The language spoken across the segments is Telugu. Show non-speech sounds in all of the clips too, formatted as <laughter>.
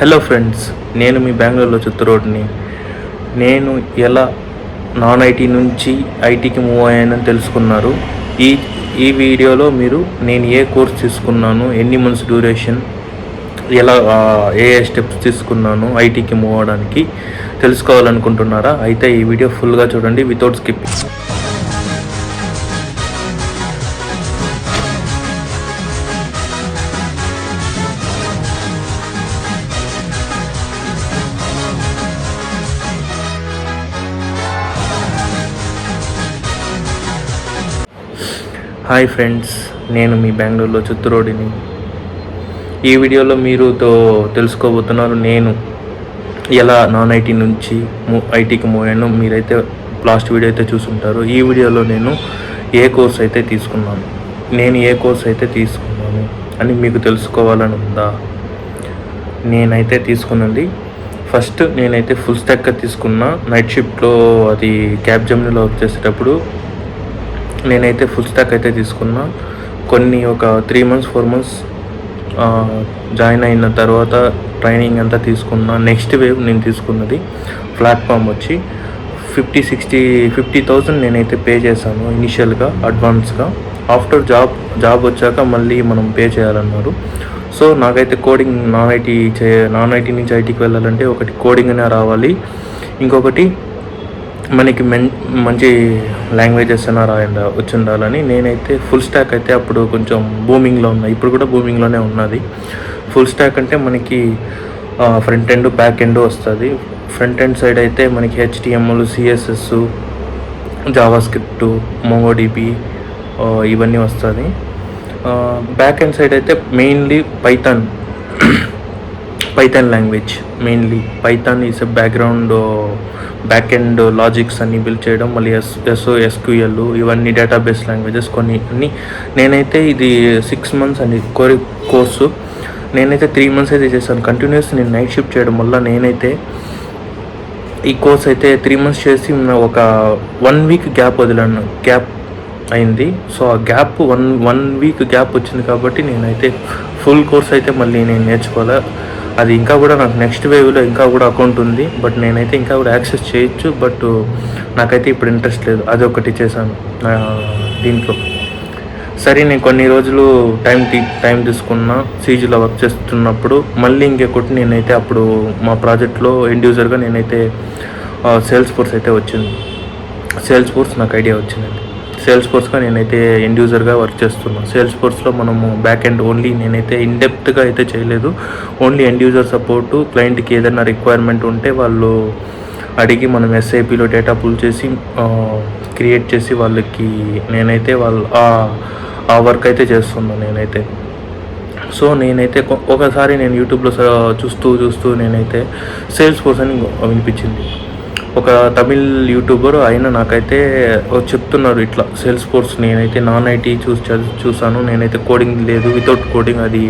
హలో ఫ్రెండ్స్ నేను మీ బెంగళూరులో చిత్తరోడ్ని నేను ఎలా నాన్ ఐటీ నుంచి ఐటీకి మూవ్ అయ్యానని తెలుసుకున్నారు. ఈ ఈ వీడియోలో మీరు నేను ఏ కోర్స్ తీసుకున్నాను ఎన్ని మంత్స్ డ్యూరేషన్ ఎలా ఏ ఏ స్టెప్స్ తీసుకున్నాను ఐటీకి మూవ్ అవ్వడానికి తెలుసుకోవాలనుకుంటున్నారా? అయితే ఈ వీడియో ఫుల్గా చూడండి వితౌట్ స్కిప్పింగ్ హాయ్ ఫ్రెండ్స్ నేను మీ బెంగళూరులో చిత్తూరోడిని. ఈ వీడియోలో మీరుతో తెలుసుకోబోతున్నారు నేను. ఎలా నాన్ ఐటీ నుంచి ఐటీకి మూవ్ అయ్యాను మీరైతే లాస్ట్ వీడియో అయితే చూసుంటారు. ఈ వీడియోలో నేను ఏ కోర్స్ అయితే తీసుకున్నాను నేను ఏ కోర్స్ అయితే తీసుకున్నాను అని మీకు తెలుసుకోవాలని ఉందా? నేనైతే తీసుకున్నది ఫస్ట్ నేనైతే ఫుల్ స్టాక్ తీసుకున్నా నైట్ షిఫ్ట్లో అది క్యాబ్ జమ్నీలో వర్క్ చేసేటప్పుడు నేనైతే ఫుల్ స్టాక్ అయితే తీసుకున్నా. కొన్ని ఒక three months four months join అయిన తర్వాత ట్రైనింగ్ అంతా తీసుకున్నా. నెక్స్ట్ వేవ్ నేను తీసుకున్నది ప్లాట్ఫామ్ వచ్చి ఫిఫ్టీ సిక్స్టీ ఫిఫ్టీ థౌజండ్ నేనైతే పే చేశాను ఇనిషియల్గా అడ్వాన్స్గా ఆఫ్టర్ జాబ్ జాబ్ వచ్చాక మళ్ళీ మనం పే చేయాలన్నారు. సో నాకైతే కోడింగ్ నాన్ ఐటీ చే నాన్ ఐటీ నుంచి ఐటీకి వెళ్ళాలంటే ఒకటి కోడింగ్ అనే రావాలి. ఇంకొకటి మనకి మెన్ మంచి లాంగ్వేజెస్ అయినా రాయండి వచ్చి ఉండాలని నేనైతే ఫుల్ స్టాక్ అయితే అప్పుడు కొంచెం బూమింగ్లో ఉన్నా. ఇప్పుడు కూడా బూమింగ్లోనే ఉన్నది. ఫుల్ స్టాక్ అంటే మనకి ఫ్రంట్ ఎండ్ బ్యాక్ ఎండ్ వస్తుంది. ఫ్రంట్ ఎండ్ సైడ్ అయితే మనకి HTML CSS JavaScript MongoDB ఇవన్నీ వస్తుంది. బ్యాక్ ఎండ్ సైడ్ అయితే mainly Python Python language mainly Python is a background back end logics అన్ని బిల్డ్ చేయడం మళ్ళీ ఎస్ ఎస్ఓ ఎస్క్యూఎల్ ఇవన్నీ డేటాబేస్ లాంగ్వేజెస్ కొన్ని అన్ని. నేనైతే ఇది సిక్స్ మంత్స్ అండి కోరి కోర్సు. నేనైతే త్రీ మంత్స్ అయితే చేశాను కంటిన్యూస్ నేను నైట్ షిఫ్ట్ చేయడం వల్ల నేనైతే ఈ కోర్స్ అయితే త్రీ మంత్స్ చేసి ఒక వన్ వీక్ గ్యాప్ వదిలాను. గ్యాప్ అయింది. సో ఆ gap one one week gap వచ్చింది కాబట్టి నేనైతే ఫుల్ కోర్స్ అయితే మళ్ళీ నేను నేర్చుకోవాలి. అది ఇంకా కూడా నాకు నెక్స్ట్ వేవ్లో ఇంకా కూడా అకౌంట్ ఉంది. బట్ నేనైతే ఇంకా కూడా యాక్సెస్ చేయొచ్చు. బట్ uh, నాకైతే ఇప్పుడు ఇంట్రెస్ట్ లేదు. అది ఒకటి చేశాను. దీంట్లో. సరే నేను కొన్ని రోజులు టైం తీ టైం తీసుకున్నా. సీజీలో వర్క్ చేస్తున్నప్పుడు మళ్ళీ ఇంకొకటి నేనైతే అప్పుడు మా ప్రాజెక్ట్లో ఎండ్ నేనైతే సేల్స్ ఫోర్స్ అయితే వచ్చింది. సేల్స్ ఫోర్స్ నాకు ఐడియా వచ్చిందండి. సేల్స్ ఫోర్స్గా నేనైతే ఎండ్ యూజర్గా వర్క్ చేస్తున్నాను సేల్స్ ఫోర్స్లో మనము బ్యాక్ ఎండ్ ఓన్లీ నేనైతే ఇన్డెప్త్గా అయితే చేయలేదు. ఓన్లీ ఎండ్ యూజర్ సపోర్టు క్లయింట్కి ఏదైనా రిక్వైర్మెంట్ ఉంటే వాళ్ళు అడిగి మనం ఎస్ఐపిలో డేటా పుల్ చేసి క్రియేట్ చేసి వాళ్ళకి నేనైతే వాళ్ళు ఆ- వర్క్ అయితే చేస్తున్నాను నేనైతే. సో నేనైతే ఒకసారి నేను యూట్యూబ్లో చూస్తూ చూస్తూ నేనైతే సేల్స్ ఫోర్స్ అని వినిపించింది. ఒక తమిళ్ యూట్యూబర్ ఆయన నాకైతే చెప్తున్నారు ఇట్లా సేల్స్ ఫోర్స్ నేనైతే నాన్ ఐటీ చూసి చూసాను నేనైతే కోడింగ్ లేదు వితౌట్ కోడింగ్ అది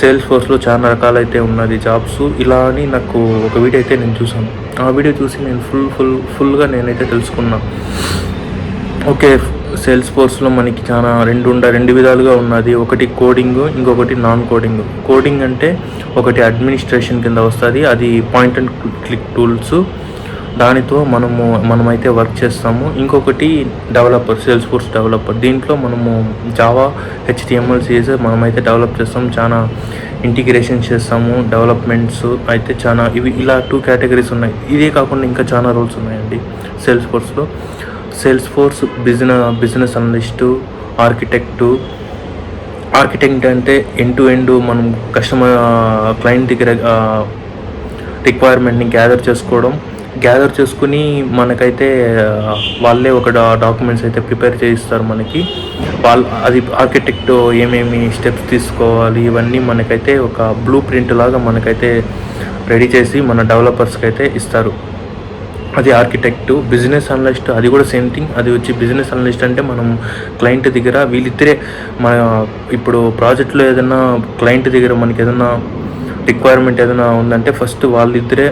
సేల్స్ ఫోర్స్లో చాలా రకాలైతే ఉన్నది జాబ్స్ ఇలా అని నాకు ఒక వీడియో అయితే నేను చూసాను. ఆ వీడియో చూసి నేను ఫుల్ ఫుల్ ఫుల్గా నేనైతే తెలుసుకున్నా. ఓకే సేల్స్ ఫోర్స్లో మనకి చాలా రెండు ఉండ రెండు విధాలుగా ఉన్నది. ఒకటి కోడింగ్ ఇంకొకటి నాన్ కోడింగ్ కోడింగ్ అంటే ఒకటి అడ్మినిస్ట్రేషన్ కింద వస్తుంది. అది పాయింట్ అండ్ క్లిక్ టూల్స్ దానితో మనము మనమైతే వర్క్ చేస్తాము. ఇంకొకటి డెవలపర్ సేల్స్ ఫోర్స్ డెవలపర్ దీంట్లో మనము జావా హెచ్టిఎంఎల్ సిఎస్ఎస్ మనమైతే డెవలప్ చేస్తాము. చాలా ఇంటిగ్రేషన్ చేస్తాము. డెవలప్మెంట్స్ అయితే చాలా ఇవి ఇలా టూ కేటగిరీస్ ఉన్నాయి. ఇదే కాకుండా ఇంకా చాలా రోల్స్ ఉన్నాయండి sales ఫోర్స్లో sales force business business analyst architect architect అంటే ఎండ్ టు ఎండ్ మనం కస్టమర్ క్లయింట్ దగ్గర రిక్వైర్మెంట్ని గ్యాదర్ చేసుకోవడం. గ్యాదర్ చేసుకుని మనకైతే వాళ్ళే ఒక డా డాక్యుమెంట్స్ అయితే ప్రిపేర్ చేయిస్తారు మనకి. వాళ్ళు అది ఆర్కిటెక్ట్ ఏమేమి స్టెప్స్ తీసుకోవాలి ఇవన్నీ మనకైతే ఒక బ్లూ ప్రింట్ లాగా మనకైతే రెడీ చేసి మన డెవలపర్స్కి అయితే ఇస్తారు. అది ఆర్కిటెక్ట్ బిజినెస్ అనలిస్ట్ అది కూడా సేమ్ థింగ్ అది వచ్చి బిజినెస్ అనలిస్ట్ అంటే మనం క్లయింట్ దగ్గర వీళ్ళిద్దరే మన ఇప్పుడు ప్రాజెక్ట్లో ఏదైనా క్లయింట్ దగ్గర మనకి ఏదైనా రిక్వైర్మెంట్ ఏదైనా ఉందంటే ఫస్ట్ వాళ్ళిద్దరే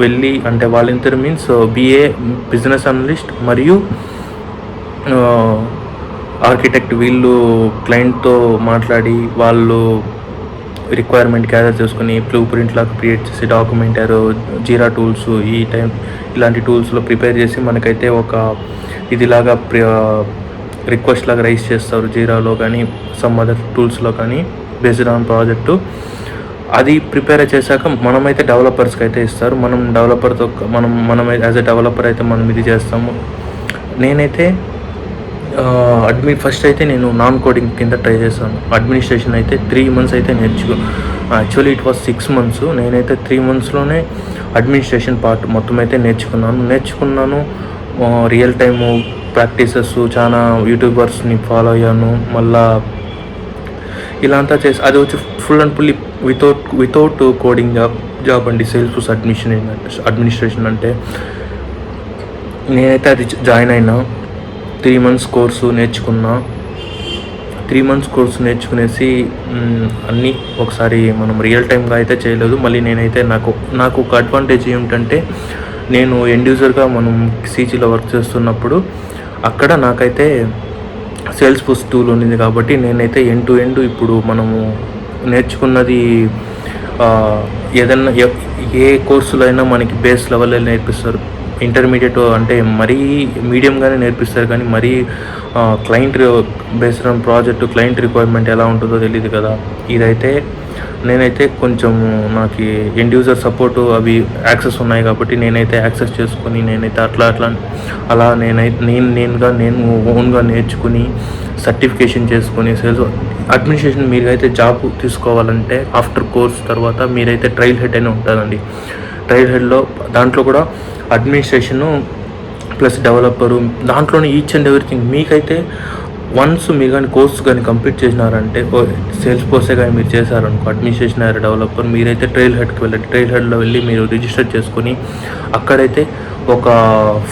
వెళ్ళి అంటే వాళ్ళిద్దరు మీన్స్ బిఏ బిజినెస్ అనలిస్ట్ మరియు uh, ఆర్కిటెక్ట్ వీళ్ళు క్లయింట్తో మాట్లాడి వాళ్ళు రిక్వైర్మెంట్ గ్యాదర్ చేసుకుని బ్లూ ప్రింట్ లాగా క్రియేట్ చేసి డాక్యుమెంటర్ జీరా టూల్స్ ఈ టైం ఇలాంటి టూల్స్లో ప్రిపేర్ చేసి మనకైతే ఒక ఇదిలాగా రిక్వెస్ట్ లాగా రైస్ చేస్తారు జీరాలో కానీ సమ్ అదర్ టూల్స్లో కానీ బేస్డ్ ఆన్ ప్రాజెక్టు అది ప్రిపేర్ చేశాక మనమైతే డెవలపర్స్కి అయితే ఇస్తారు. మనం డెవలపర్తో మనం మనం యాజ్ ఎ డెవలపర్ అయితే మనం ఇది చేస్తాము. నేనైతే అడ్మి ఫస్ట్ అయితే నేను నాన్ కోడింగ్ కింద ట్రై చేశాను. అడ్మినిస్ట్రేషన్ అయితే త్రీ మంత్స్ అయితే నేర్చుకో actually it was six months నేనైతే త్రీ మంత్స్లోనే అడ్మినిస్ట్రేషన్ పార్ట్ మొత్తం అయితే నేర్చుకున్నాను. నేర్చుకున్నాను రియల్ టైము ప్రాక్టీసెస్ చాలా యూట్యూబర్స్ని ఫాలో అయ్యాను. మళ్ళా ఇలా అంతా చేసి అది వచ్చి full and fully without without coding job job అండి సేల్స్ అడ్మిషన్ అడ్మినిస్ట్రేషన్ అంటే నేనైతే అది జాయిన్ అయినా త్రీ మంత్స్ కోర్సు నేర్చుకున్నా త్రీ మంత్స్ కోర్సు నేర్చుకునేసి అన్నీ ఒకసారి మనం రియల్ టైమ్గా అయితే చేయలేదు. మళ్ళీ నేనైతే నాకు నాకు ఒక అడ్వాంటేజ్ ఏమిటంటే నేను ఎండ్యూజర్గా మనం సీజీలో వర్క్ చేస్తున్నప్పుడు అక్కడ నాకైతే సేల్స్ ఫోర్స్ టూల్ ఉంది కాబట్టి నేనైతే ఎండ్ టు ఎండ్ ఇప్పుడు మనము నేర్చుకున్నది ఏదన్నా ఎ- ఏ కోర్సులో అయినా మనకి బేస్ లెవెల్లో నేర్పిస్తారు. ఇంటర్మీడియట్ అంటే మరీ మీడియంగానే నేర్పిస్తారు కానీ మరీ client based on project client requirement ఎలా ఉంటుందో తెలియదు కదా. ఇదైతే నేనైతే కొంచెం నాకు ఎండ్ యూజర్ సపోర్టు అవి యాక్సెస్ ఉన్నాయి కాబట్టి నేనైతే యాక్సెస్ చేసుకొని నేనైతే అట్లా అట్లా అలా నేనైతే నేను నేనుగా నేను ఓన్గా నేర్చుకుని సర్టిఫికేషన్ చేసుకొని సేల్స్ అడ్మినిస్ట్రేషన్ మీరైతే జాబ్ తీసుకోవాలంటే ఆఫ్టర్ కోర్స్ తర్వాత మీరైతే ట్రయల్ హెడ్ అని ఉంటుందండి ట్రయల్ హెడ్లో దాంట్లో కూడా అడ్మినిస్ట్రేషను ప్లస్ డెవలపరు దాంట్లోనే ఈచ్ అండ్ ఎవ్రీథింగ్ మీకైతే వన్స్ మీరు కానీ కోర్స్ కానీ కంప్లీట్ చేసినారంటే సేల్స్ కోర్సే కానీ మీరు చేశారనుకో అడ్మినిస్ట్రేషన్ అయ్యారు డెవలపర్ మీరైతే ట్రైల్ హెడ్కి వెళ్ళండి. ట్రైల్ హెడ్లో వెళ్ళి మీరు రిజిస్టర్ చేసుకొని అక్కడైతే ఒక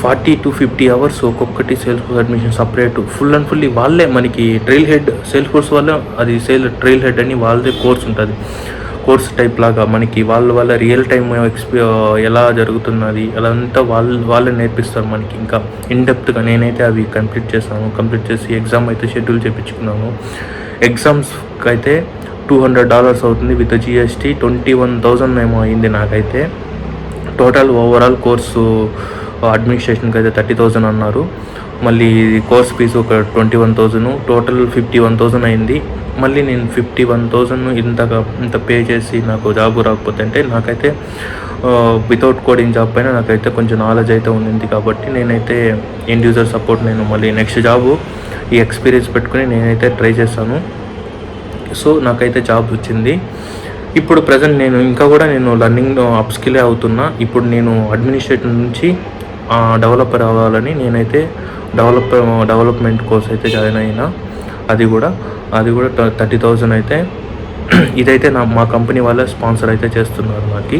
ఫార్టీ టు ఫిఫ్టీ అవర్స్ ఒక్కొక్కటి sales force admission separate. Full and fully వాళ్ళే మనకి ట్రైల్ హెడ్ సేల్స్ ఫోర్స్ వల్ల అది సేల్ ట్రైల్ హెడ్ అని వాళ్ళదే కోర్స్ ఉంటుంది. కోర్స్ టైప్ లాగా మనకి వాళ్ళ వాళ్ళ రియల్ టైమ్ ఎక్స్పీ ఎలా జరుగుతున్నది అదంతా వాళ్ళు వాళ్ళే నేర్పిస్తారు మనకి. ఇంకా ఇన్డెప్త్గా నేనైతే అవి కంప్లీట్ చేశాను. కంప్లీట్ చేసి ఎగ్జామ్ అయితే షెడ్యూల్ చేయించుకున్నాను ఎగ్జామ్స్కి అయితే టూ హండ్రెడ్ డాలర్స్ అవుతుంది with GST twenty one thousand ఏమో అయింది నాకైతే. టోటల్ ఓవరాల్ కోర్సు అడ్మినిస్ట్రేషన్కి అయితే థర్టీ థౌజండ్ అన్నారు. మళ్ళీ కోర్స్ ఫీజు ఒక twenty one thousand total fifty one thousand అయింది. మళ్ళీ నేను ఫిఫ్టీ వన్ థౌజండ్ ఇంతగా ఇంత పే చేసి నాకు జాబ్ రాకపోతే అంటే నాకైతే వితౌట్ కోడింగ్ జాబ్ పైన నాకైతే కొంచెం నాలెడ్జ్ అయితే ఉంది కాబట్టి నేనైతే ఎండ్ యూజర్ సపోర్ట్ నేను మళ్ళీ నెక్స్ట్ జాబ్ ఈ ఎక్స్పీరియన్స్ పెట్టుకుని నేనైతే ట్రై చేశాను సో నాకైతే జాబ్ వచ్చింది. ఇప్పుడు ప్రజెంట్ నేను ఇంకా కూడా నేను లర్నింగ్ అప్స్కిలే అవుతున్నా. ఇప్పుడు నేను అడ్మినిస్ట్రేటర్ నుంచి డెవలపర్ అవ్వాలని నేనైతే డెవలప్ డెవలప్మెంట్ కోర్స్ అయితే జాయిన్ అయినా. అది కూడా అది కూడా థర్టీ థౌజండ్ అయితే. ఇదైతే నా మా కంపెనీ వాళ్ళే స్పాన్సర్ అయితే చేస్తున్నారు నాకు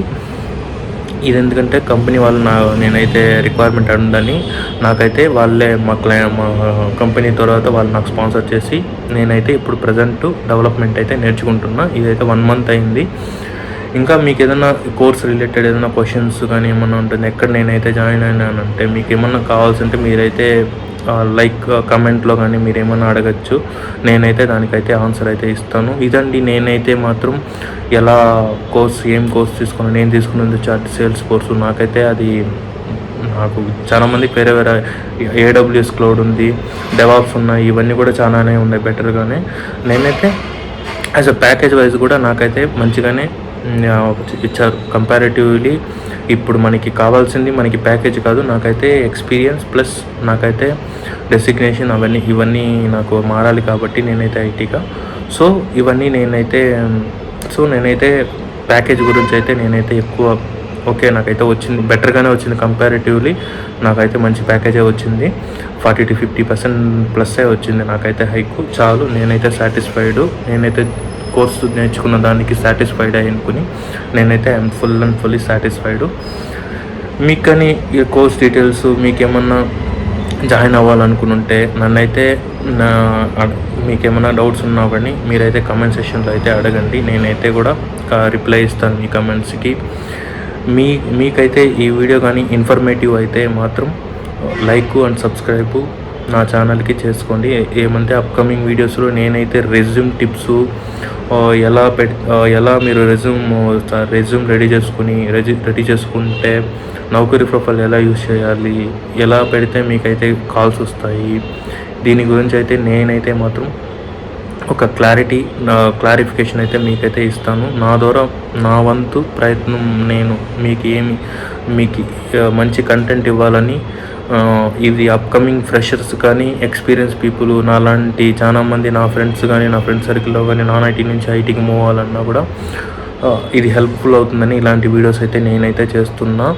ఇది ఎందుకంటే కంపెనీ వాళ్ళు నా నేనైతే రిక్వైర్మెంట్ ఉందని నాకైతే వాళ్ళే మా క్లై మా కంపెనీ తర్వాత వాళ్ళు నాకు స్పాన్సర్ చేసి నేనైతే ఇప్పుడు ప్రజెంట్ డెవలప్మెంట్ అయితే నేర్చుకుంటున్నా. ఇదైతే వన్ మంత్ అయింది. ఇంకా మీకు ఏదైనా కోర్స్ రిలేటెడ్ ఏదైనా క్వశ్చన్స్ కానీ ఏమైనా ఉంటుంది? ఎక్కడ నేనైతే జాయిన్ అయినానంటే మీకు ఏమన్నా కావాల్సింటే మీరైతే లైక్ కమెంట్లో కానీ మీరు ఏమైనా అడగచ్చు. నేనైతే దానికైతే ఆన్సర్ అయితే ఇస్తాను. ఇదండి నేనైతే మాత్రం ఎలా కోర్స్ ఏం కోర్స్ తీసుకున్నాను నేను తీసుకున్నది చార్ట్ సేల్స్ కోర్సు నాకైతే అది నాకు చాలామంది వేరే వేరే ఏడబ్ల్యూఎస్ క్లౌడ్ ఉంది డెవాప్స్ ఉన్నాయి ఇవన్నీ కూడా చాలానే ఉన్నాయి బెటర్గానే నేనైతే యాజ్ అ ప్యాకేజ్ వైజ్ కూడా నాకైతే మంచిగానే ఇచ్చారు. కంపారిటివ్లీ ఇప్పుడు మనకి కావాల్సింది మనకి ప్యాకేజ్ కాదు. నాకైతే ఎక్స్పీరియన్స్ ప్లస్ నాకైతే డెసిగ్నేషన్ అవన్నీ ఇవన్నీ నాకు మారాలి కాబట్టి నేనైతే ఐటీగా సో ఇవన్నీ నేనైతే సో నేనైతే ప్యాకేజ్ గురించి అయితే నేనైతే ఎక్కువ ఓకే నాకైతే వచ్చింది. బెటర్గానే వచ్చింది కంపారిటివ్లీ నాకైతే మంచి ప్యాకేజే వచ్చింది. ఫార్టీ టు ఫిఫ్టీ పర్సెంట్ ప్లస్సే వచ్చింది నాకైతే హైక్ చాలు నేనైతే సాటిస్ఫైడ్ నేనైతే కోర్స్ నేర్చుకున్న దానికి సాటిస్ఫైడ్ అయ్యి అనుకుని నేనైతే I'm full and fully satisfied మీకు కానీ ఈ కోర్స్ డీటెయిల్స్ మీకు ఏమన్నా జాయిన్ అవ్వాలనుకుంటే నన్నైతే నా అడ్- మీకు ఏమైనా డౌట్స్ ఉన్నా కానీ మీరైతే కమెంట్ సెషన్లో అయితే అడగండి. నేనైతే కూడా రిప్లై ఇస్తాను మీ కమెంట్స్కి మీ మీకైతే ఈ వీడియో కానీ ఇన్ఫర్మేటివ్ అయితే మాత్రం లైక్ అండ్ సబ్స్క్రైబ్ నా ఛానల్కి చేసుకోండి. ఏమంటే అప్కమింగ్ వీడియోస్లో నేనైతే రెజ్యూమ్ టిప్స్ ఎలా పెట్ ఎలా మీరు రెజ్యూమ్ రెజ్యూమ్ రెడీ చేసుకుని రెడీ రెడీ చేసుకుంటే నౌకరీ ప్రొఫైల్ ఎలా యూజ్ చేయాలి ఎలా పెడితే మీకైతే కాల్స్ వస్తాయి దీని గురించి అయితే నేనైతే మాత్రం ఒక క్లారిటీ క్లారిఫికేషన్ అయితే మీకైతే ఇస్తాను. నా ద్వారా నా వంతు ప్రయత్నం నేను మీకు ఏమి మీకు మంచి కంటెంట్ ఇవ్వాలని ఇది అప్కమింగ్ ఫ్రెషర్స్ కానీ ఎక్స్పీరియన్స్ పీపుల్ నాలాంటి చాలామంది నా ఫ్రెండ్స్ కానీ నా ఫ్రెండ్ సర్కిల్లో కానీ నాన్ ఐటీ నుంచి ఐటీకి మూవ్ అవ్వాలన్నా కూడా ఇది హెల్ప్ఫుల్ అవుతుందని ఇలాంటి వీడియోస్ అయితే నేనైతే చేస్తున్నా.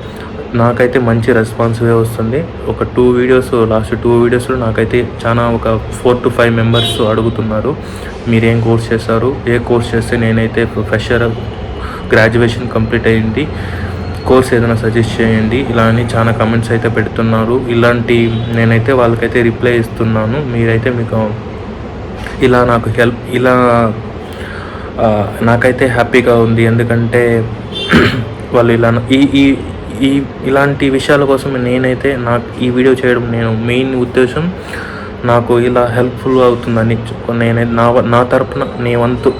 నాకైతే మంచి రెస్పాన్సివే వస్తుంది. ఒక టూ వీడియోస్ లాస్ట్ టూ వీడియోస్లో నాకైతే చాలా ఒక ఫోర్ టు ఫైవ్ మెంబర్స్ అడుగుతున్నారు. మీరేం కోర్స్ చేశారు? ఏ కోర్స్ చేస్తే నేనైతే ఫ్రెషర్ గ్రాడ్యుయేషన్ కంప్లీట్ అయింది కోర్స్ ఏదైనా సజెస్ట్ చేయండి. ఇలా అని చాలా కమెంట్స్ అయితే పెడుతున్నారు. ఇలాంటి నేనైతే వాళ్ళకైతే రిప్లై ఇస్తున్నాను. మీరైతే మీకు ఇలా నాకు హెల్ప్ ఇలా నాకైతే హ్యాపీగా ఉంది. ఎందుకంటే <clears throat> వాళ్ళు ఇలా ఈ ఈ ఈ ఇలాంటి విషయాల కోసం నేనైతే నాకు ఈ వీడియో చేయడం నేను మెయిన్ ఉద్దేశం. నాకు ఇలా హెల్ప్ఫుల్ అవుతుందని నేనైతే నా నా తరపున నీ వంతు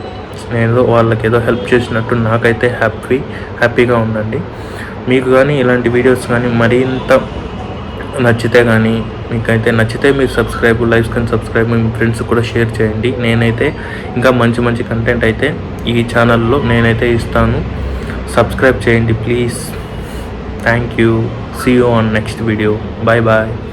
నేను వాళ్ళకి ఏదో హెల్ప్ చేసినట్టు నాకైతే హ్యాపీ హ్యాపీగా ఉందండి. మీకు కానీ ఇలాంటి వీడియోస్ కానీ మరింత నచ్చితే కానీ మీకైతే నచ్చితే మీరు సబ్స్క్రైబ్ లైఫ్ కానీ సబ్స్క్రైబ్ మీ ఫ్రెండ్స్ కూడా షేర్ చేయండి. నేనైతే ఇంకా మంచి మంచి కంటెంట్ అయితే ఈ ఛానల్లో నేనైతే ఇస్తాను. సబ్స్క్రైబ్ చేయండి please thank you see you on next video bye bye